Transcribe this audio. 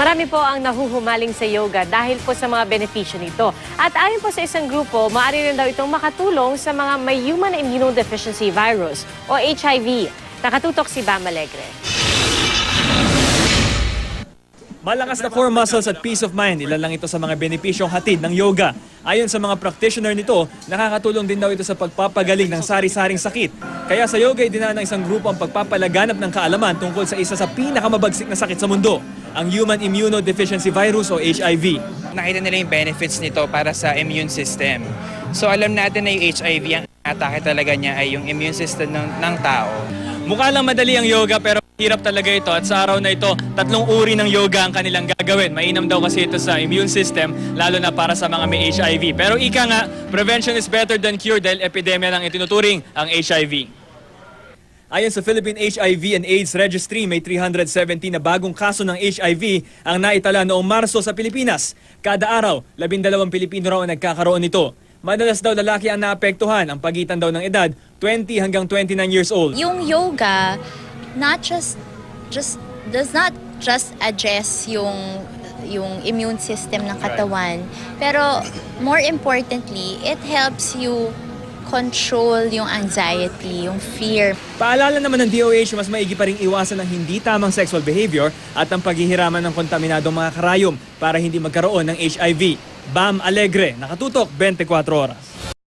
Marami po ang nahuhumaling sa yoga dahil po sa mga benepisyo nito. At ayon po sa isang grupo, maaari rin daw itong makatulong sa mga may human immunodeficiency virus o HIV. Nakatutok si Bam Alegre. Malakas na core muscles at peace of mind, ilan lang ito sa mga benepisyong hatid ng yoga. Ayon sa mga practitioner nito, nakakatulong din daw ito sa pagpapagaling ng sari-saring sakit. Kaya sa yoga, idinaan ng isang grupo ang pagpapalaganap ng kaalaman tungkol sa isa sa pinakamabagsik na sakit sa mundo, ang Human Immunodeficiency Virus o HIV. nakita nila yung benefits nito para sa immune system. So alam natin na yung HIV, ang atake talaga niya ay yung immune system ng, ng tao. Mukha lang madali ang yoga pero hirap talaga ito at sa araw na ito, tatlong uri ng yoga ang kanilang gagawin. Mainam daw kasi ito sa immune system, lalo na para sa mga may HIV. Pero ika nga, prevention is better than cure dahil epidemya ng itinuturing ang HIV. Ayon sa Philippine HIV and AIDS Registry, may 370 na bagong kaso ng HIV ang naitala noong Marso sa Pilipinas. Kada araw, 12 Pilipino raw ang nagkakaroon nito. Madalas daw lalaki ang naapektuhan, ang pagitan daw ng edad 20 hanggang 29 years old. yung yoga not just just does not just address yung yung immune system ng katawan pero more importantly it helps you control yung anxiety yung fear Paalala naman ng DOH, mas maigi pa ring iwasan ng hindi tamang sexual behavior at ang paghihiraman ng kontaminadong mga karayom para hindi magkaroon ng HIV. Bam Alegre, nakatutok 24 oras.